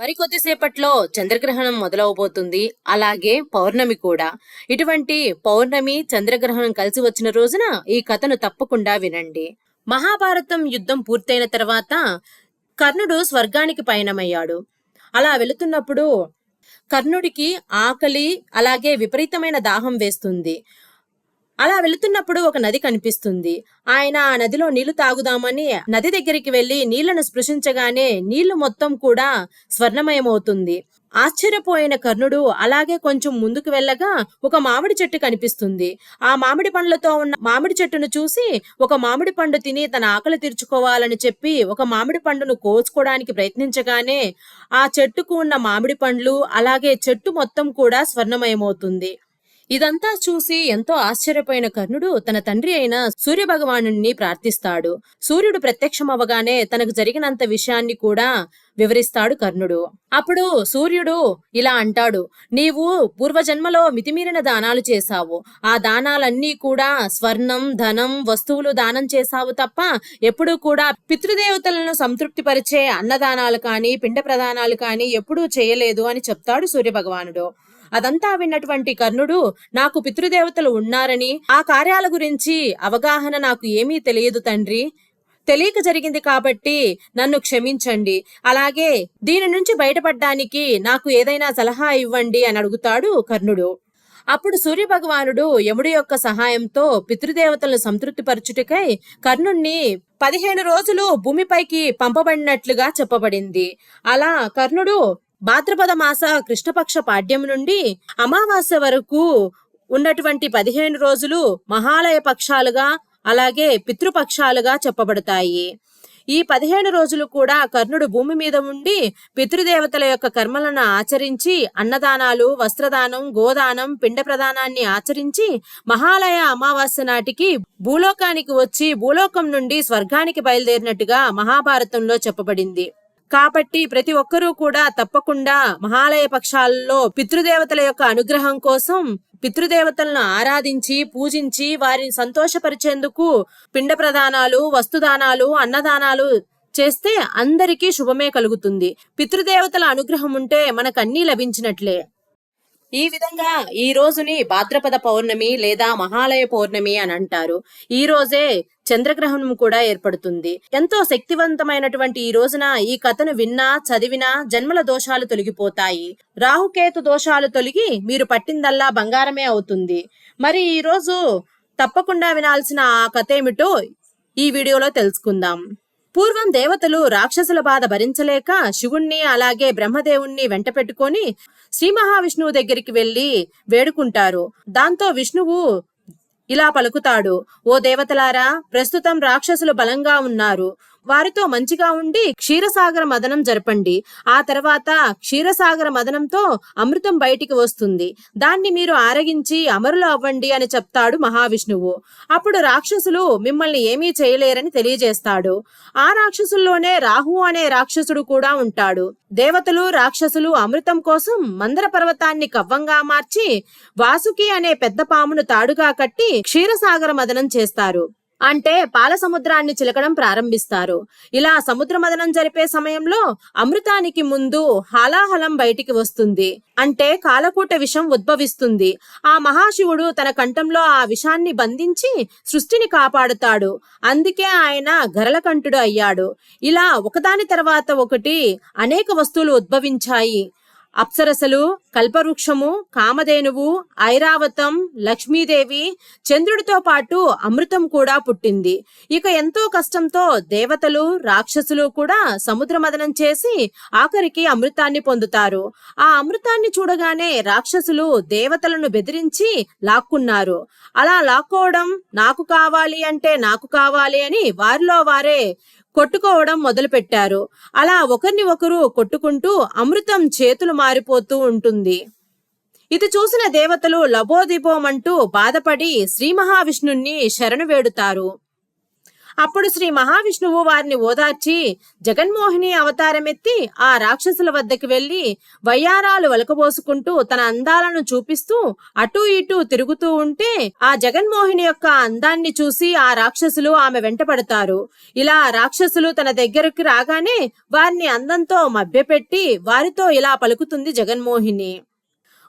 మరికొద్దిసేపట్లో చంద్రగ్రహణం మొదలవబోతుంది. అలాగే పౌర్ణమి కూడా. ఇటువంటి పౌర్ణమి చంద్రగ్రహణం కలిసి వచ్చిన రోజున ఈ కథను తప్పకుండా వినండి. మహాభారతం యుద్ధం పూర్తయిన తర్వాత కర్ణుడు స్వర్గానికి పయనమయ్యాడు. అలా వెళుతున్నప్పుడు కర్ణుడికి ఆకలి అలాగే విపరీతమైన దాహం వేస్తుంది. అలా వెళుతున్నప్పుడు ఒక నది కనిపిస్తుంది. ఆయన ఆ నదిలో నీళ్ళు తాగుదామని నది దగ్గరికి వెళ్ళి నీళ్ళను స్పృశించగానే నీళ్ళు మొత్తం కూడా స్వర్ణమయమవుతుంది. ఆశ్చర్యపోయిన కర్ణుడు అలాగే కొంచెం ముందుకు వెళ్ళగా ఒక మామిడి చెట్టు కనిపిస్తుంది. ఆ మామిడి పండ్లతో ఉన్న మామిడి చెట్టును చూసి ఒక మామిడి పండు తిని తన ఆకలి తీర్చుకోవాలని చెప్పి ఒక మామిడి పండును కోసుకోవడానికి ప్రయత్నించగానే ఆ చెట్టుకు ఉన్న మామిడి పండ్లు అలాగే చెట్టు మొత్తం కూడా స్వర్ణమయమవుతుంది. ఇదంతా చూసి ఎంతో ఆశ్చర్యపోయిన కర్ణుడు తన తండ్రి అయిన సూర్య భగవానుని ప్రార్థిస్తాడు. సూర్యుడు ప్రత్యక్షమవగానే తనకు జరిగినంత విషయాన్ని కూడా వివరిస్తాడు కర్ణుడు. అప్పుడు సూర్యుడు ఇలా అంటాడు నీవు పూర్వజన్మలో మితిమీరిన దానాలు చేశావు. ఆ దానాలన్నీ కూడా స్వర్ణం ధనం వస్తువులు దానం చేశావు తప్ప ఎప్పుడూ కూడా పితృదేవతలను సంతృప్తిపరిచే అన్నదానాలు కానీ పిండ ప్రదానాలు కానీ ఎప్పుడూ చేయలేదు అని చెప్తాడు సూర్య భగవానుడు అదంతా విన్నటువంటి కర్ణుడు నాకు పితృదేవతలు ఉన్నారని ఆ కార్యాల గురించి అవగాహన నాకు ఏమీ తెలియదు తండ్రి. తెలియక జరిగింది కాబట్టి నన్ను క్షమించండి. అలాగే దీని నుంచి బయటపడడానికి నాకు ఏదైనా సలహా ఇవ్వండి అని అడుగుతాడు కర్ణుడు. అప్పుడు సూర్య భగవానుడు యముడి యొక్క సహాయంతో పితృదేవతలను సంతృప్తిపరచుటకై కర్ణుణ్ణి పదిహేను రోజులు భూమిపైకి పంపబడినట్లుగా చెప్పబడింది. అలా కర్ణుడు భాద్రపద మాస కృష్ణపక్ష పాడ్యం నుండి అమావాస్య వరకు ఉన్నటువంటి పదిహేను రోజులు మహాలయ పక్షాలుగా అలాగే పితృపక్షాలుగా చెప్పబడతాయి. ఈ పదిహేను రోజులు కూడా కర్ణుడు భూమి మీద ఉండి పితృదేవతల యొక్క కర్మలను ఆచరించి అన్నదానాలు వస్త్రదానం గోదానం పిండ ప్రదానాన్ని ఆచరించి మహాలయ అమావాస్య నాటికి భూలోకానికి వచ్చి భూలోకం నుండి స్వర్గానికి బయలుదేరినట్టుగా మహాభారతంలో చెప్పబడింది. కాబట్టి ప్రతి ఒక్కరూ కూడా తప్పకుండా మహాలయ పక్షాలలో పితృదేవతల యొక్క అనుగ్రహం కోసం పితృదేవతలను ఆరాధించి పూజించి వారిని సంతోషపరిచేందుకు పిండ ప్రదానాలు వస్తుదానాలు అన్నదానాలు చేస్తే అందరికీ శుభమే కలుగుతుంది. పితృదేవతల అనుగ్రహం ఉంటే మనకు లభించినట్లే. ఈ విధంగా ఈ రోజుని భాద్రపద పౌర్ణమి లేదా మహాలయ పౌర్ణమి అని అంటారు. ఈ రోజే చంద్రగ్రహణం కూడా ఏర్పడుతుంది. ఎంతో శక్తివంతమైనటువంటి ఈ రోజున ఈ కథను విన్నా చదివినా జన్మల దోషాలు తొలగిపోతాయి. రాహుకేతు దోషాలు తొలగి మీరు పట్టిందల్లా బంగారమే అవుతుంది. మరి ఈ రోజు తప్పకుండా వినాల్సిన ఆ కథ ఏమిటో ఈ వీడియోలో తెలుసుకుందాం. పూర్వం దేవతలు రాక్షసుల బాధ భరించలేక శివుణ్ణి అలాగే బ్రహ్మదేవుణ్ణి వెంట పెట్టుకొని శ్రీ మహావిష్ణువు దగ్గరికి వెళ్ళి వేడుకుంటారు. దాంతో విష్ణువు ఇలా పలుకుతాడు ఓ దేవతలారా ప్రస్తుతం రాక్షసులు బలంగా ఉన్నారు. వారితో మంచిగా ఉండి క్షీరసాగర మదనం జరపండి. ఆ తర్వాత క్షీరసాగర మదనంతో అమృతం బయటికి వస్తుంది. దాన్ని మీరు ఆరగించి అమరులు అవ్వండి అని చెప్తాడు మహావిష్ణువు. అప్పుడు రాక్షసులు మిమ్మల్ని ఏమీ చేయలేరని తెలియజేస్తాడు. ఆ రాక్షసుల్లోనే రాహు అనే రాక్షసుడు కూడా ఉంటాడు. దేవతలు రాక్షసులు అమృతం కోసం మందర పర్వతాన్ని కవ్వంగా మార్చి వాసుకి అనే పెద్ద పామును తాడుగా కట్టి క్షీరసాగర మదనం చేస్తారు. అంటే పాల సముద్రాన్ని చిలకడం ప్రారంభిస్తారు. ఇలా సముద్ర మదనం జరిపే సమయంలో అమృతానికి ముందు హాలాహలం బయటికి వస్తుంది. అంటే కాలకూట విషం ఉద్భవిస్తుంది. ఆ మహాశివుడు తన కంఠంలో ఆ విషాన్ని బంధించి సృష్టిని కాపాడుతాడు. అందుకే ఆయన గరలకంఠుడు అయ్యాడు. ఇలా ఒకదాని తర్వాత ఒకటి అనేక వస్తువులు ఉద్భవించాయి. అప్సరసలు కల్పవృక్షము కామధేనువు ఐరావతం లక్ష్మీదేవి చంద్రుడితో పాటు అమృతం కూడా పుట్టింది. ఇక ఎంతో కష్టంతో దేవతలు రాక్షసులు కూడా సముద్ర మదనం చేసి ఆఖరికి అమృతాన్ని పొందుతారు. ఆ అమృతాన్ని చూడగానే రాక్షసులు దేవతలను బెదిరించి లాక్కున్నారు. అలా లాక్కోవడం నాకు కావాలి అంటే నాకు కావాలి అని వారిలో వారే కొట్టుకోవడం మొదలుపెట్టారు. అలా ఒకరిని ఒకరు కొట్టుకుంటూ అమృతం చేతులు మారిపోతూ ఉంటుంది. ఇది చూసిన దేవతలు లబోదిబోమంటూ బాధపడి శ్రీ మహావిష్ణుణ్ణి శరణు వేడుతారు. అప్పుడు శ్రీ మహావిష్ణువు వారిని ఓదార్చి జగన్మోహిని అవతారమెత్తి ఆ రాక్షసుల వద్దకు వెళ్ళి వయ్యారాలు వలకబోసుకుంటూ తన అందాలను చూపిస్తూ అటూ ఇటూ తిరుగుతూ ఉంటే ఆ జగన్మోహిని యొక్క అందాన్ని చూసి ఆ రాక్షసులు ఆమె వెంటపడతారు ఇలా రాక్షసులు తన దగ్గరకు రాగానే వారిని అందంతో మభ్యపెట్టి వారితో ఇలా పలుకుతుంది జగన్మోహిని.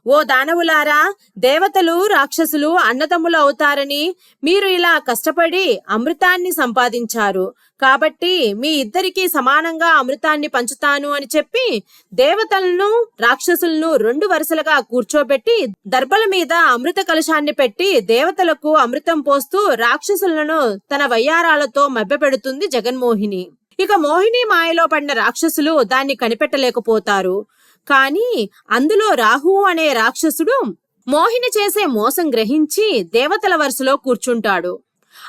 ఓ దానవులారా దేవతలు రాక్షసులు అన్నదమ్ములు అవుతారని మీరు ఇలా కష్టపడి అమృతాన్ని సంపాదించారు. కాబట్టి మీ ఇద్దరికీ సమానంగా అమృతాన్ని పంచుతాను అని చెప్పి దేవతలను రాక్షసులను రెండు వరుసలుగా కూర్చోబెట్టి దర్భల మీద అమృత కలశాన్ని పెట్టి దేవతలకు అమృతం పోస్తూ రాక్షసులను తన వయ్యారాలతో మభ్యపెడుతుంది జగన్మోహిని. ఇక మోహిని మాయలో పడిన రాక్షసులు దాన్ని కనిపెట్టలేకపోతారు. కానీ అందులో రాహు అనే రాక్షసుడు మోహిని చేసే మోసం గ్రహించి దేవతల వరుసలో కూర్చుంటాడు.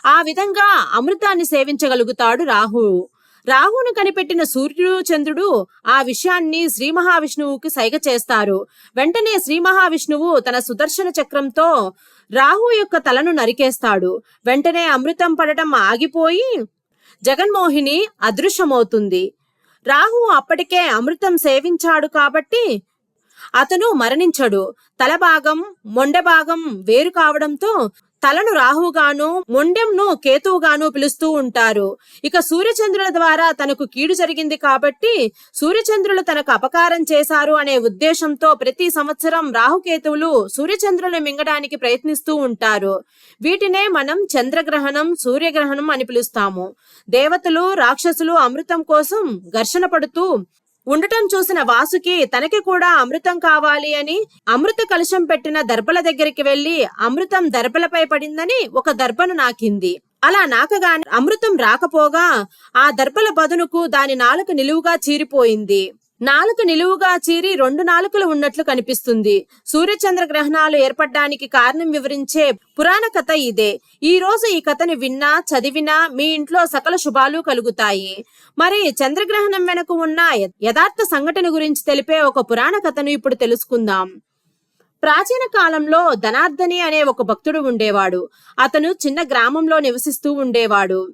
ఆ విధంగా అమృతాన్ని సేవించగలుగుతాడు రాహువు రాహును కనిపెట్టిన సూర్యుడు చంద్రుడు ఆ విషయాన్ని శ్రీ మహావిష్ణువుకి సైగ చేస్తారు. వెంటనే శ్రీ మహావిష్ణువు తన సుదర్శన చక్రంతో రాహు యొక్క తలను నరికేస్తాడు. వెంటనే అమృతం పడటం ఆగిపోయి జగన్మోహిని అదృశ్యమవుతుంది. రాహు అప్పటికే అమృతం సేవించాడు కాబట్టి అతను మరణించడు. తల భాగం భాగం వేరు కావడంతో తలను రాహుగాను మొండెంను కేతువుగాను పిలుస్తూ ఉంటారు. ఇక సూర్యచంద్రుల ద్వారా తనకు కీడు జరిగింది కాబట్టి సూర్యచంద్రులు తనకు అపకారం చేశారు అనే ఉద్దేశంతో ప్రతి సంవత్సరం రాహుకేతువులు సూర్యచంద్రులను మింగడానికి ప్రయత్నిస్తూ ఉంటారు. వీటినే మనం చంద్రగ్రహణం సూర్యగ్రహణం అని పిలుస్తాము. దేవతలు రాక్షసులు అమృతం కోసం ఘర్షణ పడుతూ ఉండటం చూసిన వాసుకి తనకి కూడా అమృతం కావాలి అని అమృత కలుషం పెట్టిన దర్పల దగ్గరికి వెళ్ళి అమృతం దర్పలపై పడిందని ఒక దర్పను నాకింది. అలా నాకగాని అమృతం రాకపోగా ఆ దర్పల బదునుకు దాని నాలుక నిలువుగా చీరిపోయింది. నాలుక నిలువుగా చీరి రెండు నాలుకలు ఉన్నట్లు కనిపిస్తుంది. సూర్యచంద్ర గ్రహణాలు ఏర్పడడానికి కారణం వివరించే పురాణ కథ ఇదే. ఈ రోజు ఈ కథని విన్నా చదివినా మీ ఇంట్లో సకల శుభాలు కలుగుతాయి. మరి చంద్రగ్రహణం వెనుక ఉన్న యథార్థ సంఘటన గురించి తెలిపే ఒక పురాణ కథను ఇప్పుడు తెలుసుకుందాం. ప్రాచీన కాలంలో ధనార్దని అనే ఒక భక్తుడు ఉండేవాడు. అతను చిన్న గ్రామంలో నివసిస్తూ ఉండేవాడు.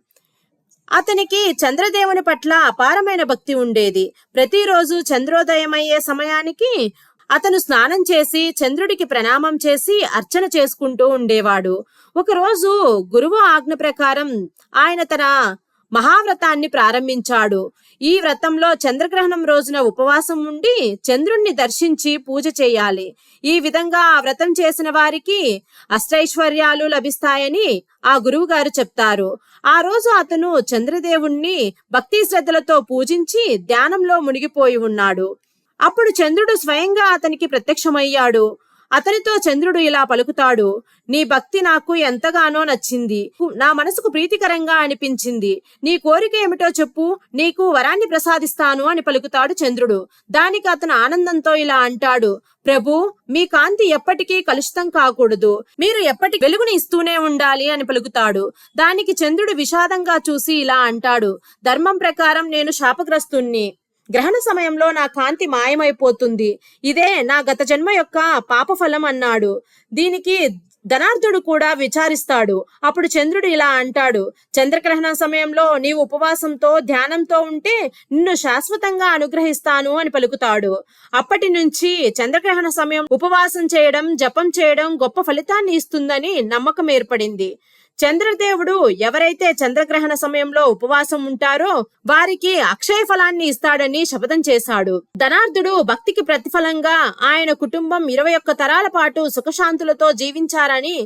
అతనికి చంద్రదేవుని పట్ల అపారమైన భక్తి ఉండేది. ప్రతిరోజు చంద్రోదయం అయ్యే సమయానికి అతను స్నానం చేసి చంద్రుడికి ప్రణామం చేసి అర్చన చేసుకుంటూ ఉండేవాడు. ఒకరోజు గురువు ఆజ్ఞ ప్రకారం ఆయన తన మహావ్రతాన్ని ప్రారంభించాడు. ఈ వ్రతంలో చంద్రగ్రహణం రోజున ఉపవాసం ఉండి చంద్రుణ్ణి దర్శించి పూజ చేయాలి. ఈ విధంగా ఆ వ్రతం చేసిన వారికి అష్టైశ్వర్యాలు లభిస్తాయని ఆ గురువు గారు చెప్తారు. ఆ రోజు అతను చంద్రదేవుణ్ణి భక్తి శ్రద్ధలతో పూజించి ధ్యానంలో మునిగిపోయి ఉన్నాడు. అప్పుడు చంద్రుడు స్వయంగా అతనికి ప్రత్యక్షమయ్యాడు. అతనితో చంద్రుడు ఇలా పలుకుతాడు నీ భక్తి నాకు ఎంతగానో నచ్చింది. నా మనసుకు ప్రీతికరంగా అనిపించింది. నీ కోరిక ఏమిటో చెప్పు. నీకు వరాన్ని ప్రసాదిస్తాను అని పలుకుతాడు చంద్రుడు. దానికి అతను ఆనందంతో ఇలా అంటాడు ప్రభు మీ కాంతి ఎప్పటికీ కలుషితం కాకూడదు. మీరు ఎప్పటికీ వెలుగుని ఇస్తూనే ఉండాలి అని పలుకుతాడు. దానికి చంద్రుడు విషాదంగా చూసి ఇలా అంటాడు ధర్మం ప్రకారం నేను శాపగ్రస్తుణ్ణి. గ్రహణ సమయంలో నా కాంతి మాయమైపోతుంది. ఇదే నా గత జన్మ యొక్క పాపఫలం అన్నాడు. దీనికి ధనార్థుడు కూడా విచారిస్తాడు. అప్పుడు చంద్రుడు ఇలా అంటాడు. చంద్రగ్రహణ సమయంలో నీవు ఉపవాసంతో ధ్యానంతో ఉంటే నిన్ను శాశ్వతంగా అనుగ్రహిస్తాను అని పలుకుతాడు. అప్పటి నుంచి చంద్రగ్రహణ సమయం ఉపవాసం చేయడం జపం చేయడం గొప్ప ఫలితాన్ని ఇస్తుందని నమ్మకం ఏర్పడింది. చంద్రదేవుడు ఎవరైతే చంద్రగ్రహణ సమయంలో ఉపవాసం ఉంటారో వారికి అక్షయ ఫలాన్ని ఇస్తాడని శపథం చేశాడు. ధనార్థుడు భక్తికి ప్రతిఫలంగా ఆయన కుటుంబం ఇరవై ఒక్క తరాల పాటు సుఖశాంతులతో జీవించారని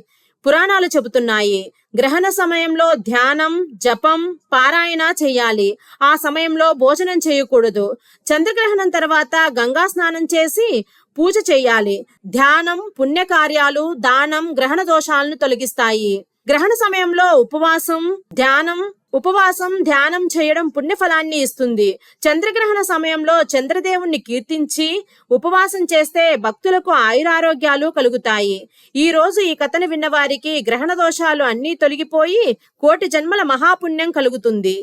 పురాణాలు చెబుతున్నాయి. గ్రహణ సమయంలో ధ్యానం జపం పారాయణ చేయాలి. ఆ సమయంలో భోజనం చేయకూడదు. చంద్రగ్రహణం తర్వాత గంగా స్నానం చేసి పూజ చేయాలి. ధ్యానం పుణ్యకార్యాలు దానం గ్రహణ దోషాలను తొలగిస్తాయి. గ్రహణ సమయంలో ఉపవాసం ధ్యానం ఉపవాసం ధ్యానం చేయడం పుణ్యఫలాన్ని ఇస్తుంది. చంద్రగ్రహణ సమయంలో చంద్రదేవుణ్ణి కీర్తించి ఉపవాసం చేస్తే భక్తులకు ఆయురారోగ్యాలు కలుగుతాయి. ఈ రోజు ఈ కథను విన్నవారికి గ్రహణ దోషాలు అన్నీ తొలగిపోయి కోటి జన్మల మహాపుణ్యం కలుగుతుంది.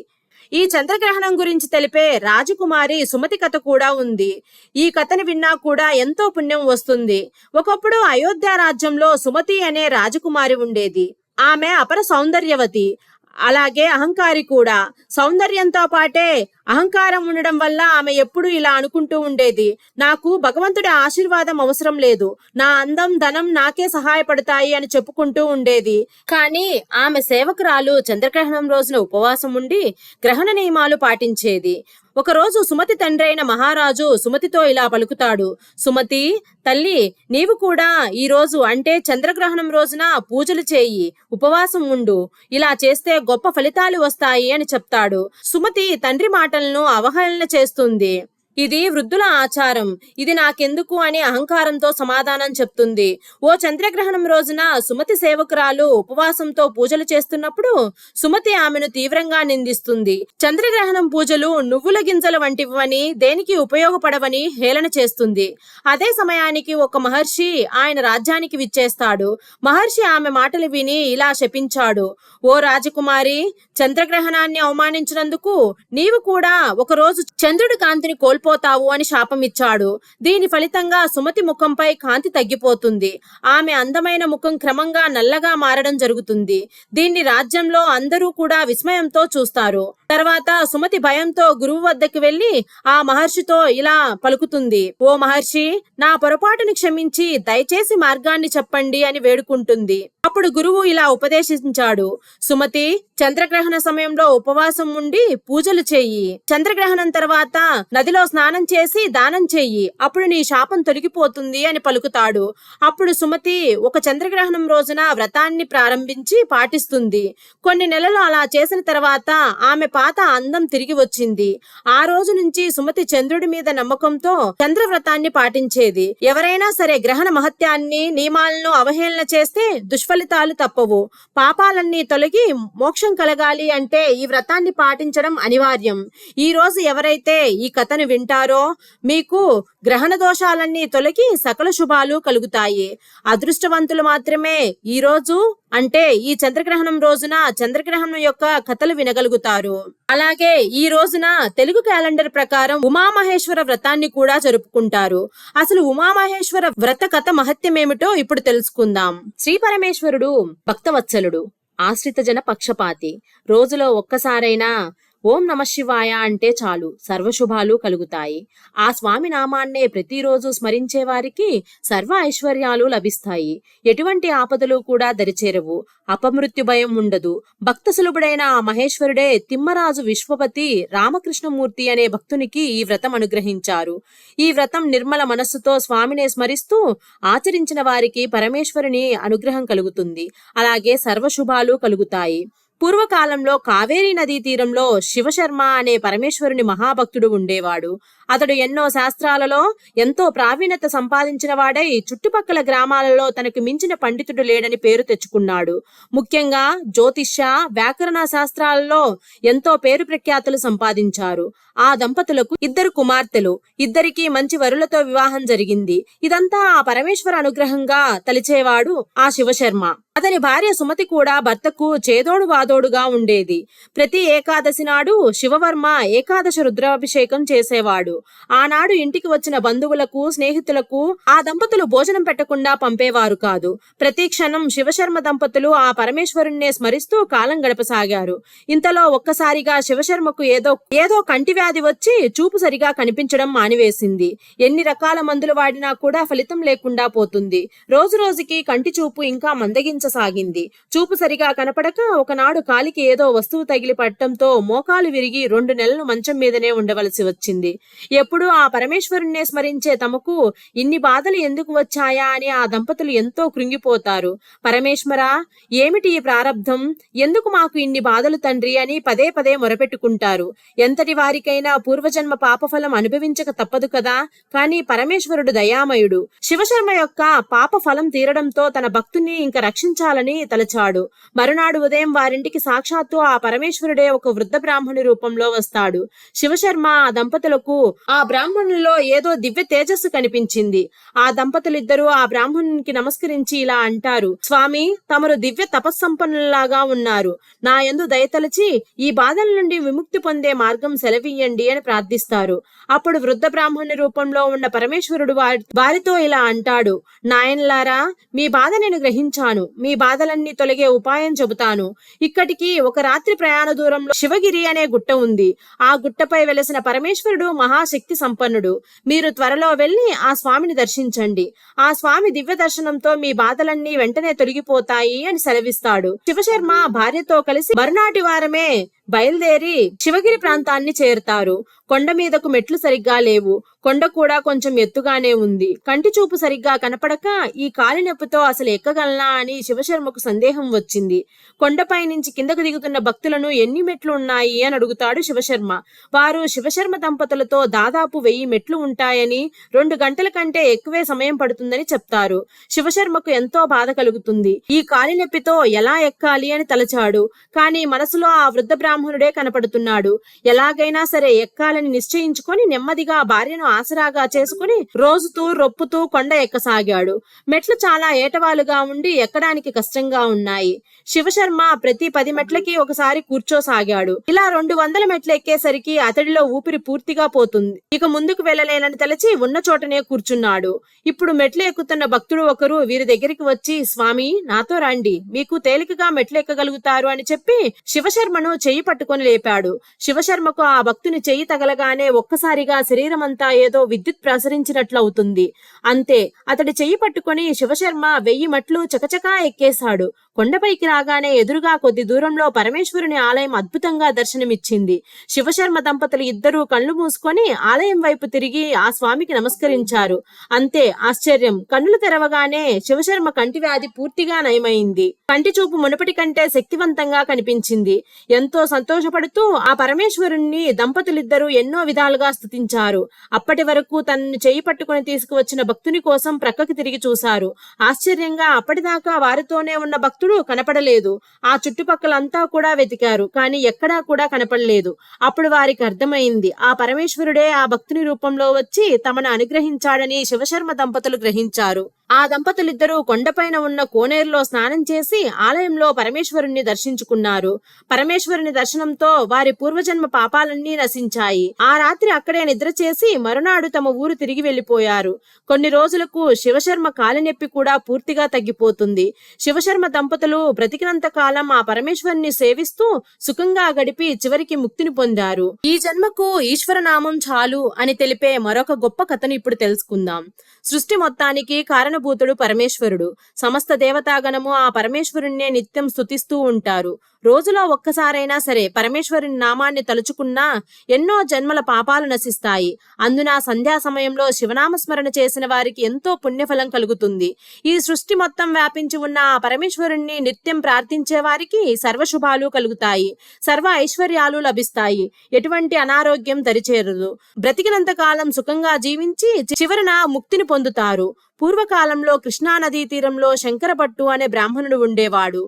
ఈ చంద్రగ్రహణం గురించి తెలిపే రాజకుమారి సుమతి కథ కూడా ఉంది. ఈ కథని విన్నా కూడా ఎంతో పుణ్యం వస్తుంది. ఒకప్పుడు అయోధ్య రాజ్యంలో సుమతి అనే రాజకుమారి ఉండేది. ఆమె అపర సౌందర్యవతి. అలాగే అహంకారి కూడా. సౌందర్యంతో పాటే అహంకారం ఉండడం వల్ల ఆమె ఎప్పుడు ఇలా అనుకుంటూ ఉండేది. నాకు భగవంతుడి ఆశీర్వాదం అవసరం లేదు. నా అందం ధనం నాకే సహాయపడతాయి అని చెప్పుకుంటూ ఉండేది. కానీ ఆమె సేవకురాలు చంద్రగ్రహణం రోజున ఉపవాసం ఉండి గ్రహణ నియమాలు పాటించేది. ఒకరోజు సుమతి తండ్రి అయిన మహారాజు సుమతితో ఇలా పలుకుతాడు. సుమతి తల్లి నీవు కూడా ఈ రోజు అంటే చంద్రగ్రహణం రోజున పూజలు చేయి ఉపవాసం ఉండు. ఇలా చేస్తే గొప్ప ఫలితాలు వస్తాయి అని చెప్తాడు. సుమతి తండ్రి మాటలను అవహేళన చేస్తుంది. ఇది వృద్ధుల ఆచారం. ఇది నాకెందుకు అని అహంకారంతో సమాధానం చెప్తుంది. ఓ చంద్రగ్రహణం రోజున సుమతి సేవకురాలు ఉపవాసంతో పూజలు చేస్తున్నప్పుడు సుమతి ఆమెను తీవ్రంగా నిందిస్తుంది. చంద్రగ్రహణం పూజలు నువ్వుల గింజల వంటివని దేనికి ఉపయోగపడవని హేళన చేస్తుంది. అదే సమయానికి ఒక మహర్షి ఆయన రాజ్యానికి విచ్చేస్తాడు. మహర్షి ఆమె మాటలు విని ఇలా శపించాడు. ఓ రాజకుమారి చంద్రగ్రహణాన్ని అవమానించినందుకు నీవు కూడా ఒకరోజు చంద్రుడి కాంతిని కోల్పోతావు అని శాపం ఇచ్చాడు. దీని ఫలితంగా సుమతి ముఖంపై కాంతి తగ్గిపోతుంది. ఆమె అందమైన ముఖం క్రమంగా నల్లగా మారడం జరుగుతుంది. దీన్ని రాజ్యంలో అందరూ కూడా విస్మయంతో చూస్తారు. తర్వాత సుమతి భయంతో గురువు వద్దకు వెళ్ళి ఆ మహర్షితో ఇలా పలుకుతుంది. ఓ మహర్షి నా పొరపాటుని క్షమించి దయచేసి మార్గాన్ని చెప్పండి అని వేడుకుంటుంది. అప్పుడు గురువు ఇలా ఉపదేశించాడు. సుమతి చంద్రగ్రహణ సమయంలో ఉపవాసం ఉండి పూజలు చేయి. చంద్రగ్రహణం తర్వాత నదిలో స్నానం చేసి దానం చేయి. అప్పుడు నీ శాపం తొలగిపోతుంది అని పలుకుతాడు. అప్పుడు సుమతి ఒక చంద్రగ్రహణం రోజున వ్రతాన్ని ప్రారంభించి పాటిస్తుంది. కొన్ని నెలలు అలా చేసిన తర్వాత ఆమె పాత అందం తిరిగి వచ్చింది. ఆ రోజు నుంచి సుమతి చంద్రుడి మీద నమ్మకంతో చంద్రవ్రతాన్ని పాటించేది. ఎవరైనా సరే గ్రహణ మహత్యాన్ని నియమాలను అవహేళన చేస్తే దుష్ఫలితాలు తప్పవు. పాపాలన్నీ తొలగి మోక్షం కలగాలి అంటే ఈ వ్రతాన్ని పాటించడం అనివార్యం. ఈ రోజు ఎవరైతే ఈ కథను వింటారో మీకు గ్రహణ దోషాలన్నీ తొలగి సకల శుభాలు కలుగుతాయి. అదృష్టవంతులు మాత్రమే ఈ రోజు అంటే ఈ చంద్రగ్రహణం రోజున చంద్రగ్రహణం యొక్క కథలు వినగలుగుతారు. అలాగే ఈ రోజున తెలుగు క్యాలెండర్ ప్రకారం ఉమామహేశ్వర వ్రతాన్ని కూడా జరుపుకుంటారు. అసలు ఉమామహేశ్వర వ్రత కథ మహత్యమేమిటో ఇప్పుడు తెలుసుకుందాం. శ్రీ పరమేశ్వరుడు భక్తవత్సలుడు ఆశ్రిత జన పక్షపాతి. రోజులో ఒక్కసారైనా ఓం నమ శివాయ అంటే చాలు. సర్వశుభాలు కలుగుతాయి. ఆ స్వామి నామాన్నే ప్రతిరోజు స్మరించే వారికి సర్వ ఐశ్వర్యాలు లభిస్తాయి. ఎటువంటి ఆపదలు కూడా దరిచేరవు. అపమృత్యు భయం ఉండదు. భక్త సులభుడైన ఆ మహేశ్వరుడే తిమ్మరాజు విశ్వపతి రామకృష్ణమూర్తి అనే భక్తునికి ఈ వ్రతం అనుగ్రహించారు. ఈ వ్రతం నిర్మల మనస్సుతో స్వామినే స్మరిస్తూ ఆచరించిన వారికి పరమేశ్వరుని అనుగ్రహం కలుగుతుంది. అలాగే సర్వశుభాలు కలుగుతాయి. పూర్వకాలంలో కావేరీ నదీ తీరంలో శివశర్మ అనే పరమేశ్వరుని మహాభక్తుడు ఉండేవాడు. అతడు ఎన్నో శాస్త్రాలలో ఎంతో ప్రావీణ్యత సంపాదించిన వాడై చుట్టుపక్కల గ్రామాలలో తనకు మించిన పండితుడు లేడని పేరు తెచ్చుకున్నాడు. ముఖ్యంగా జ్యోతిష్య వ్యాకరణ శాస్త్రాలలో ఎంతో పేరు ప్రఖ్యాతులు సంపాదించారు. ఆ దంపతులకు ఇద్దరు కుమార్తెలు ఇద్దరికి మంచి వరులతో వివాహం జరిగింది. ఇదంతా ఆ పరమేశ్వర అనుగ్రహంగా తలిచేవాడు ఆ శివశర్మ. అతని భార్య సుమతి కూడా భర్తకు చేదోడు వాదోడుగా ఉండేది. ప్రతి ఏకాదశి నాడు శివవర్మ ఏకాదశ రుద్రాభిషేకం చేసేవాడు. ఆనాడు ఇంటికి వచ్చిన బంధువులకు స్నేహితులకు ఆ దంపతులు భోజనం పెట్టకుండా పంపేవారు కాదు. ప్రతి క్షణం శివశర్మ దంపతులు ఆ పరమేశ్వరుణ్ణే స్మరిస్తూ కాలం గడపసాగారు. ఇంతలో ఒక్కసారిగా శివశర్మకు ఏదో ఏదో కంటి వ్యాధి వచ్చి చూపు సరిగా కనిపించడం మానివేసింది. ఎన్ని రకాల మందులు వాడినా కూడా ఫలితం లేకుండా పోతుంది. రోజు రోజుకి కంటి చూపు ఇంకా మందగించసాగింది. చూపు సరిగా కనపడక ఒకనాడు కాలికి ఏదో వస్తువు తగిలి పట్టడంతో మోకాలు విరిగి రెండు నెలలు మంచం మీదనే ఉండవలసి వచ్చింది. ఎప్పుడూ ఆ పరమేశ్వరుణ్ణే స్మరించే తమకు ఇన్ని బాధలు ఎందుకు వచ్చాయా అని ఆ దంపతులు ఎంతో కృంగిపోతారు. పరమేశ్వరా ఏమిటి ఈ ప్రారంధం ఎందుకు మాకు ఇన్ని బాధలు తండ్రి అని పదే పదే మొరపెట్టుకుంటారు. ఎంతటి వారికైనా పూర్వజన్మ పాపఫలం అనుభవించక తప్పదు కదా? కానీ పరమేశ్వరుడు దయామయుడు. శివశర్మ యొక్క పాప ఫలం తీరడంతో తన భక్తుని ఇంక రక్షించాలని తలచాడు. మరునాడు ఉదయం వారింటికి సాక్షాత్తు ఆ పరమేశ్వరుడే ఒక వృద్ధ బ్రాహ్మణి రూపంలో వస్తాడు. శివశర్మ ఆ దంపతులకు ఆ బ్రాహ్మణుల్లో ఏదో దివ్య తేజస్సు కనిపించింది. ఆ దంపతులిద్దరూ ఆ బ్రాహ్మణునికి నమస్కరించి ఇలా అంటారు స్వామి తమరు దివ్య తపస్సంపన్నులాగా ఉన్నారు. నా యందు దయతలచి ఈ బాధల నుండి విముక్తి పొందే మార్గం సెలవియ్యండి అని ప్రార్థిస్తారు. అప్పుడు వృద్ధ బ్రాహ్మణుని రూపంలో ఉన్న పరమేశ్వరుడు వారి వారితో ఇలా అంటాడు నాయనలారా మీ బాధ నేను గ్రహించాను. మీ బాధలన్నీ తొలగే ఉపాయం చెబుతాను. ఇక్కడికి ఒక రాత్రి ప్రయాణ దూరంలో శివగిరి అనే గుట్ట ఉంది. ఆ గుట్టపై వెలసిన పరమేశ్వరుడు మహా మహాశక్తి సంపన్నుడు. మీరు త్వరలో వెళ్ళి ఆ స్వామిని దర్శించండి. ఆ స్వామి దివ్య దర్శనంతో మీ బాధలన్నీ వెంటనే తొలగిపోతాయి అని సెలవిస్తాడు. శివశర్మ భార్యతో కలిసి మరునాటి వారమే బయలుదేరి శివగిరి ప్రాంతాన్ని చేరుతారు. కొండ మీదకు మెట్లు సరిగ్గా లేవు. కొండ కూడా కొంచెం ఎత్తుగానే ఉంది. కంటి చూపు సరిగ్గా కనపడక ఈ కాలి నొప్పితో అసలు ఎక్కగలనా అని శివశర్మకు సందేహం వచ్చింది. కొండపై నుంచి కిందకు దిగుతున్న భక్తులను ఎన్ని మెట్లు ఉన్నాయి అని అడుగుతాడు శివశర్మ. వారు శివశర్మ దంపతులతో దాదాపు వెయ్యి మెట్లు ఉంటాయని రెండు గంటల కంటే ఎక్కువే సమయం పడుతుందని చెప్తారు. శివశర్మకు ఎంతో బాధ కలుగుతుంది. ఈ కాలి నొప్పితో ఎలా ఎక్కాలి అని తలచాడు. కానీ మనసులో ఆ వృద్ధ బ్రాహ్మణుడే కనపడుతున్నాడు. ఎలాగైనా సరే ఎక్కాలని నిశ్చయించుకొని నెమ్మదిగా భార్యను ఆసరాగా చేసుకుని రోజుతూ రొప్పుతూ కొండ ఎక్కసాగాడు. మెట్లు చాలా ఏటవాలుగా ఉండి ఎక్కడానికి కష్టంగా ఉన్నాయి. శివశర్మ ప్రతి పది మెట్లకి ఒకసారి కూర్చోసాగాడు. ఇలా రెండు వందల మెట్లు ఎక్కేసరికి అతడిలో ఊపిరి పూర్తిగా పోతుంది. ఇక ముందుకు వెళ్ళలేనని తలచి ఉన్న చోటనే కూర్చున్నాడు. ఇప్పుడు మెట్లు ఎక్కుతున్న భక్తుడు ఒకరు వీరి దగ్గరికి వచ్చి స్వామి నాతో రండి. మీకు తేలికగా మెట్లు ఎక్కగలుగుతారు అని చెప్పి శివశర్మను చెయ్యి పట్టుకొని లేపాడు. శివశర్మకు ఆ భక్తుని చెయ్యి తగలగానే ఒక్కసారిగా శరీరమంతా ఏదో విద్యుత్ ప్రసరించినట్లవుతుంది. అంతే అతడి చెయ్యి పట్టుకొని శివశర్మ వెయ్యి మట్లు చకచకా ఎక్కేశాడు. కొండపైకి రాగానే ఎదురుగా కొద్ది దూరంలో పరమేశ్వరుని ఆలయం అద్భుతంగా దర్శనమిచ్చింది. శివశర్మ దంపతులు ఇద్దరూ కళ్ళు మూసుకొని ఆలయం వైపు తిరిగి ఆ స్వామికి నమస్కరించారు. అంతే ఆశ్చర్యం. కన్నులు తెరవగానే శివశర్మ కంటి వ్యాధి పూర్తిగా నయమైంది. కంటి చూపు మునుపటి కంటే శక్తివంతంగా కనిపించింది. ఎంతో సంతోషపడుతూ ఆ పరమేశ్వరుణ్ణి దంపతులిద్దరూ ఎన్నో విధాలుగా స్తుతించారు. అప్పటి వరకు తనను చేయి పట్టుకుని తీసుకువచ్చిన భక్తుని కోసం ప్రక్కకి తిరిగి చూశారు. ఆశ్చర్యంగా అప్పటిదాకా వారితోనే ఉన్న భక్తుడు కనపడలేదు. ఆ చుట్టుపక్కలంతా కూడా వెతికారు కానీ ఎక్కడా కూడా కనపడలేదు. అప్పుడు వారికి అర్థమైంది ఆ పరమేశ్వరుడే ఆ భక్తుని రూపంలో వచ్చి తమను అనుగ్రహించాడని శివశర్మ దంపతులు గ్రహించారు. ఆ దంపతులిద్దరూ కొండపైన ఉన్న కోనేరులో స్నానం చేసి ఆలయంలో పరమేశ్వరుణ్ణి దర్శించుకున్నారు. పరమేశ్వరుని దర్శనంతో వారి పూర్వజన్మ పాపాలన్నీ నశించాయి. ఆ రాత్రి అక్కడే నిద్ర చేసి మరునాడు తమ ఊరు తిరిగి వెళ్ళిపోయారు కొన్ని రోజులకు శివశర్మ కాలినొప్పి కూడా పూర్తిగా తగ్గిపోతుంది. శివశర్మ దంపతులు బ్రతికినంత కాలం ఆ పరమేశ్వరుని సేవిస్తూ సుఖంగా గడిపి చివరికి ముక్తిని పొందారు. ఈ జన్మకు ఈశ్వర నామం చాలు అని తెలిపే మరొక గొప్ప కథను ఇప్పుడు తెలుసుకుందాం. సృష్టి మొత్తానికి కారణభూతుడు పరమేశ్వరుడు. సమస్త దేవతాగణము ఆ పరమేశ్వరుణ్ణే నిత్యం స్థుతిస్తూ ఉంటారు. రోజులో ఒక్కసారైనా సరే పరమేశ్వరుని నామాన్ని తలుచుకున్నా ఎన్నో జన్మల పాపాలు నశిస్తాయి. అందున సంధ్యా సమయంలో శివనామస్మరణ చేసిన వారికి ఎంతో పుణ్యఫలం కలుగుతుంది. ఈ సృష్టి మొత్తం వ్యాపించి ఉన్న ఆ పరమేశ్వరుణ్ణి నిత్యం ప్రార్థించే వారికి సర్వశుభాలు కలుగుతాయి. సర్వ ఐశ్వర్యాలు లభిస్తాయి. ఎటువంటి అనారోగ్యం దరిచేరదు. బ్రతికినంత కాలం సుఖంగా జీవించి చివరన ముక్తిని పొందుతారు. పూర్వకాలంలో కృష్ణానదీ తీరంలో శంకరపట్టు అనే బ్రాహ్మణుడు ఉండేవాడు.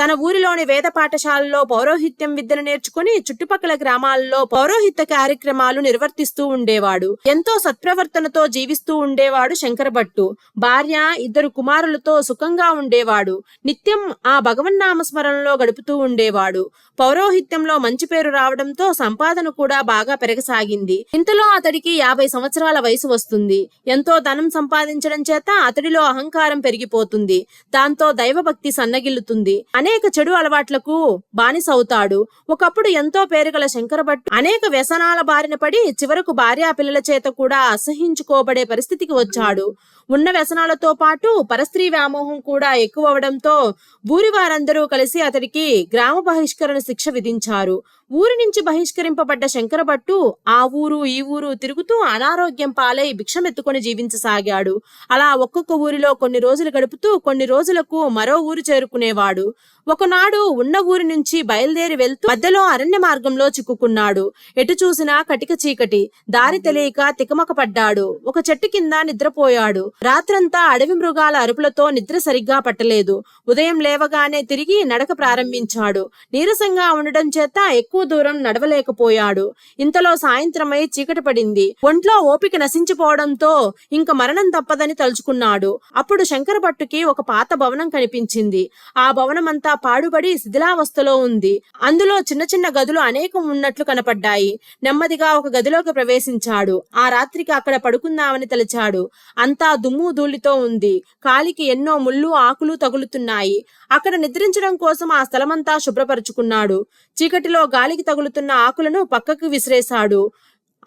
తన ఊరిలోని వేద పాఠశాలలో పౌరోహిత్యం విద్యను నేర్చుకుని చుట్టుపక్కల గ్రామాల్లో పౌరోహిత్య కార్యక్రమాలు నిర్వర్తిస్తూ ఉండేవాడు. ఎంతో సత్ప్రవర్తనతో జీవిస్తూ ఉండేవాడు శంకరభట్టు. భార్య ఇద్దరు కుమారులతో సుఖంగా ఉండేవాడు. నిత్యం ఆ భగవన్నామస్మరణలో గడుపుతూ ఉండేవాడు. పౌరోహిత్యంలో మంచి పేరు రావడంతో సంపాదన కూడా బాగా పెరగసాగింది. ఇంతలో అతడికి యాభై సంవత్సరాల వయసు వస్తుంది. ఎంతో ధనం సంపాదించడం చేత అతడిలో అహంకారం పెరిగిపోతుంది. దాంతో దైవభక్తి సన్నగిల్లుతుంది. అనేక చెడు అలవాట్లకు బానిసవుతాడు. ఒకప్పుడు ఎంతో పేరుగల శంకరభట్టు అనేక వ్యసనాల బారిన పడి చివరకు భార్యా పిల్లల చేత కూడా అసహించుకోబడే పరిస్థితికి వచ్చాడు. ఉన్న వ్యసనాలతో పాటు పరస్త్రీ వ్యామోహం కూడా ఎక్కువ అవడంతో ఊరి వారందరూ కలిసి అతడికి గ్రామ బహిష్కరణ శిక్ష విధించారు. ఊరి నుంచి బహిష్కరింపబడ్డ శంకరభట్టు ఆ ఊరు ఈ ఊరు తిరుగుతూ అనారోగ్యం పాలై భిక్షమెత్తుకొని జీవించసాగాడు. అలా ఒక్కొక్క ఊరిలో కొన్ని రోజులు గడుపుతూ కొన్ని రోజులకు మరో ఊరు చేరుకునేవాడు. ఒకనాడు ఉన్న ఊరి నుంచి బయలుదేరి వెళ్తూ మధ్యలో అరణ్య మార్గంలో చిక్కుకున్నాడు. ఎటు చూసినా కటిక చీకటి. దారి తెలియక తికమక పడ్డాడు. ఒక చెట్టు కింద నిద్రపోయాడు. రాత్రంతా అడవి మృగాల అరుపులతో నిద్ర సరిగ్గా పట్టలేదు. ఉదయం లేవగానే తిరిగి నడక ప్రారంభించాడు. నీరసంగా ఉండడం చేత ఎక్కువ దూరం నడవలేకపోయాడు. ఇంతలో సాయంత్రమై చీకటి పడింది. ఒంట్లో ఓపిక నశించిపోవడంతో ఇంక మరణం తప్పదని తలుచుకున్నాడు. అప్పుడు శంకరభట్టుకి ఒక పాత భవనం కనిపించింది. ఆ భవనం అంతా పాడుబడి శిథిలావస్థలో ఉంది. అందులో చిన్న చిన్న గదులు అనేకం ఉన్నట్లు కనపడ్డాయి. నెమ్మదిగా ఒక గదిలోకి ప్రవేశించాడు. ఆ రాత్రికి అక్కడ పడుకుందామని తలచాడు. అంతా దుమ్ము ధూళితో ఉంది. కాలికి ఎన్నో ముళ్ళు ఆకులు తగులుతున్నాయి. అక్కడ నిద్రించడం కోసం ఆ స్థలమంతా శుభ్రపరుచుకున్నాడు. చీకటిలో గాలికి తగులుతున్న ఆకులను పక్కకు విసిరేశాడు.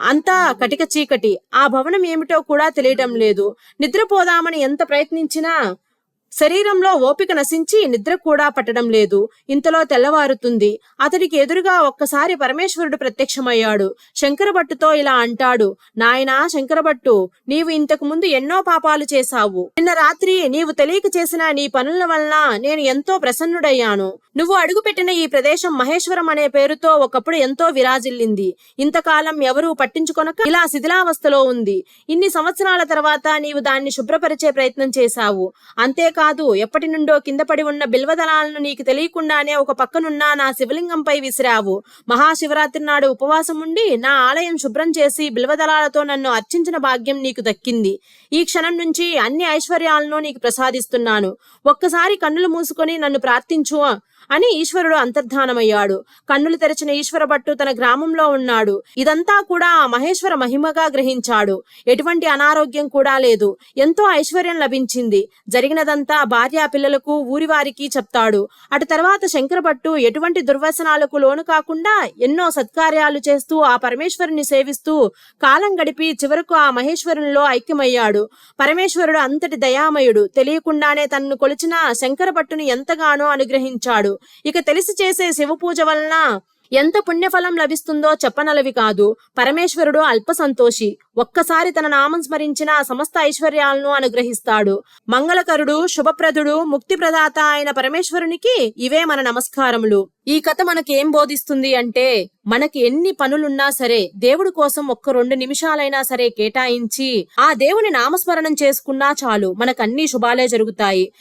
అంతా కటిక చీకటి. ఆ భవనం ఏమిటో కూడా తెలియటం లేదు. నిద్రపోదామని ఎంత ప్రయత్నించినా శరీరంలో ఓపిక నశించి నిద్ర కూడా పట్టడం లేదు. ఇంతలో తెల్లవారుతుంది. అతడికి ఎదురుగా ఒక్కసారి పరమేశ్వరుడు ప్రత్యక్షమయ్యాడు. శంకరభట్టుతో ఇలా అంటాడు నాయనా శంకరభట్టు నీవు ఇంతకు ముందు ఎన్నో పాపాలు చేశావు. నిన్న రాత్రి నీవు తెలియక చేసిన నీ పనుల వలన నేను ఎంతో ప్రసన్నుడయ్యాను. నువ్వు అడుగుపెట్టిన ఈ ప్రదేశం మహేశ్వరం అనే పేరుతో ఒకప్పుడు ఎంతో విరాజిల్లింది. ఇంతకాలం ఎవరూ పట్టించుకొనక ఇలా శిథిలావస్థలో ఉంది. ఇన్ని సంవత్సరాల తర్వాత నీవు దాన్ని శుభ్రపరిచే ప్రయత్నం చేశావు. అంతేకాదు ఎప్పటి నుండో కింద పడి ఉన్న బిల్వదళాలను నీకు తెలియకుండానే ఒక పక్కనున్న నా శివలింగంపై విసిరావు. మహాశివరాత్రి నాడు ఉపవాసం ఉండి నా ఆలయం శుభ్రం చేసి బిల్వదళాలతో నన్ను అర్చించిన భాగ్యం నీకు దక్కింది. ఈ క్షణం నుంచి అన్ని ఐశ్వర్యాలను నీకు ప్రసాదిస్తున్నాను. ఒక్కసారి కన్నులు మూసుకొని నన్ను ప్రార్థించు. అని ఈశ్వరుడు అంతర్ధానమయ్యాడు. కన్నులు తెరిచిన ఈశ్వర భట్టు తన గ్రామంలో ఉన్నాడు. ఇదంతా కూడా ఆ మహేశ్వర మహిమగా గ్రహించాడు. ఎటువంటి అనారోగ్యం కూడా లేదు. ఎంతో ఐశ్వర్యం లభించింది. జరిగినదంతా భార్య పిల్లలకు ఊరి వారికి చెప్తాడు. అటు తర్వాత శంకర భట్టు ఎటువంటి దుర్వ్యసనాలకు లోను కాకుండా ఎన్నో సత్కార్యాలు చేస్తూ ఆ పరమేశ్వరుని సేవిస్తూ కాలం గడిపి చివరకు ఆ మహేశ్వరునిలో ఐక్యమయ్యాడు. పరమేశ్వరుడు అంతటి దయామయుడు. తెలియకుండానే తనను కొలిచిన శంకర భట్టుని ఎంతగానో అనుగ్రహించాడు. ఇక తెలిసి చేసే శివ పూజ వలన ఎంత పుణ్యఫలం లభిస్తుందో చెప్పనలవి కాదు. పరమేశ్వరుడు అల్ప సంతోషి ఒక్కసారి తన నామం స్మరించిన సమస్త ఐశ్వర్యాలను అనుగ్రహిస్తాడు. మంగళకరుడు శుభప్రదుడు ముక్తి ప్రదాత అయిన పరమేశ్వరునికి ఇవే మన నమస్కారములు. ఈ కథ మనకి ఏం బోధిస్తుంది అంటే మనకి ఎన్ని పనులున్నా సరే దేవుడి కోసం ఒక్క రెండు నిమిషాలైనా సరే కేటాయించి ఆ దేవుని నామస్మరణం చేసుకున్నా చాలు. మనకు అన్ని శుభాలే జరుగుతాయి.